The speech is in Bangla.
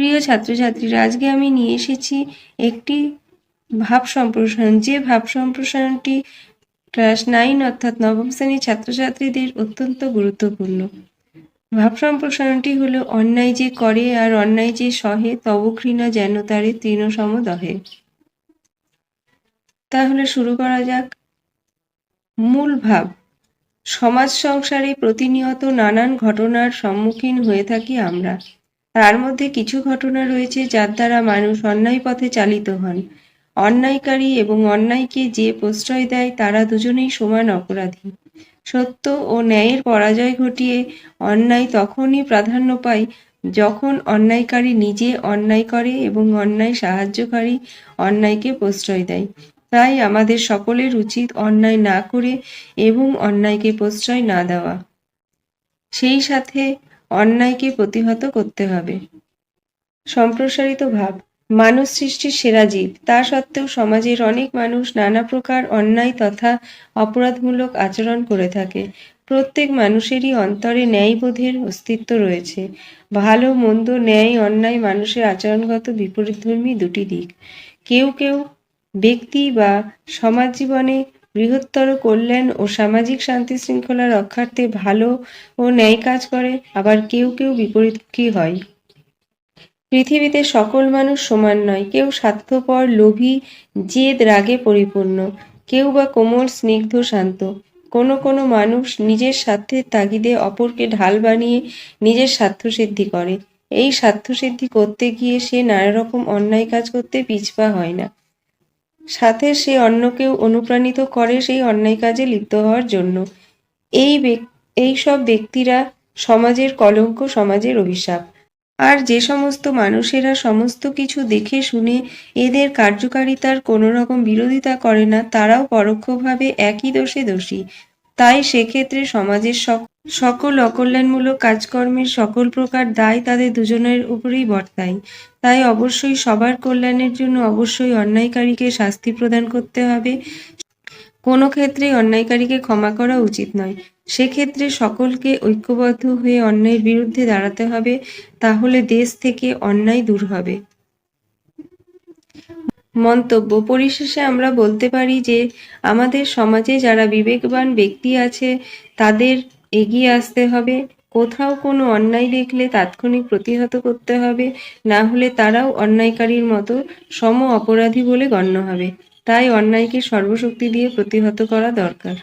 প্রিয় ছাত্রছাত্রীরা, আজকে আমি নিয়ে এসেছি একটি ভাব সম্প্রসারণ। যে ভাব সম্প্রসারণটি ক্লাস নাইন অর্থাৎ নবম শ্রেণির ছাত্রছাত্রীদের অত্যন্ত গুরুত্বপূর্ণ। ভাব সম্প্রসারণটি হলো অন্যায় যে করে আর অন্যায় যে সহে, তব ঘৃণা যেন তারে তৃণসম দহে। তাহলে শুরু করা যাক। মূল ভাব, সমাজ সংসারে প্রতিনিয়ত নানান ঘটনার সম্মুখীন হয়ে থাকি আমরা। তার মধ্যে কিছু ঘটনা রয়েছে যার দ্বারা মানুষ অন্যায় পথে চালিত হন। অন্যায়কারী এবং অন্যায়কে যে প্রশ্রয় দেয়, তারা দুজনেই সমান অপরাধী। সত্য ও ন্যায়ের পরাজয় ঘটিয়ে অন্যায় তখনই প্রাধান্য পায় যখন অন্যায়কারী নিজে অন্যায় করে এবং অন্যায় সাহায্যকারী অন্যায়কে প্রশ্রয় দেয়। তাই আমাদের সকলের উচিত অন্যায় না করে এবং অন্যায়কে প্রশ্রয় না দেওয়া। সেই সাথে অন্যায়কে প্রতিহত করতে হবে। সম্প্রসারিত ভাব, মানুষ সৃষ্টির সেরা জীব, তা সত্ত্বেও সমাজের অনেক মানুষ নানা প্রকার অন্যায় তথা অপরাধমূলক আচরণ করে থাকে। প্রত্যেক মানুষেরই অন্তরে ন্যায়বোধের অস্তিত্ব রয়েছে। ভালো, মন্দ, ন্যায়, অন্যায় মানুষের আচরণগত বিপরীতধর্মী দুটি দিক। কেউ কেউ ব্যক্তি বা সমাজ জীবনে বৃহত্তর কল্যাণ ও সামাজিক শান্তি শৃঙ্খলা রক্ষার্থে ভালো ও ন্যায় কাজ করে, আবার কেউ কেউ বিপরীতমুখী হয়? পৃথিবীতে সকল মানুষ সমান নয়, কেউ স্বার্থপর, লোভী, জেদ, রাগে পরিপূর্ণ, কেউ বা কোমল, স্নিগ্ধ, শান্ত। কোনো কোনো মানুষ নিজের স্বার্থের তাগিদে অপরকে ঢাল বানিয়ে নিজের স্বার্থসিদ্ধি করে। এই স্বার্থসিদ্ধি করতে গিয়ে সে নানা রকম অন্যায় কাজ করতে পিছপা হয় না। সাথে সে অন্যকেও অনুপ্রাণিত করে সেই অন্যায় কাজে লিপ্ত হওয়ার জন্য। এই এই সব ব্যক্তিরা সমাজের কলঙ্ক, সমাজের অভিশাপ। আর যে সমস্ত মানুষেরা সমস্ত কিছু দেখে শুনে এদের কার্যকারিতার কোনো রকম বিরোধিতা করে না, তারাও পরোক্ষভাবে একই দোষে দোষী। তাই সেক্ষেত্রে সমাজের সকল অকল্যাণমূলক কাজকর্মের সকল প্রকার দায় তাদের দুজনের উপরেই বর্তায়। তাই অবশ্যই সবার কল্যাণের জন্য অবশ্যই অন্যায়কারীকে শাস্তি প্রদান করতে হবে। কোনো ক্ষেত্রে অন্যায়কারীকে ক্ষমা করা উচিত নয়। সেক্ষেত্রে সকলকে ঐক্যবদ্ধ হয়ে অন্যায়ের বিরুদ্ধে দাঁড়াতে হবে, তাহলে দেশ থেকে অন্যায় দূর হবে। মন্তব্য, পরিশেষে আমরা বলতে পারি যে, আমাদের সমাজে যারা বিবেকবান ব্যক্তি আছে, তাদের এগিয়ে আসতে হবে। কোথাও কোনো অন্যায় দেখলে তাৎক্ষণিক প্রতিহত করতে হবে। না হলে তারাও অন্যায়কারীর মতো সম অপরাধী বলে গণ্য হবে। তাই অন্যায়কে সর্বশক্তি দিয়ে প্রতিহত করা দরকার।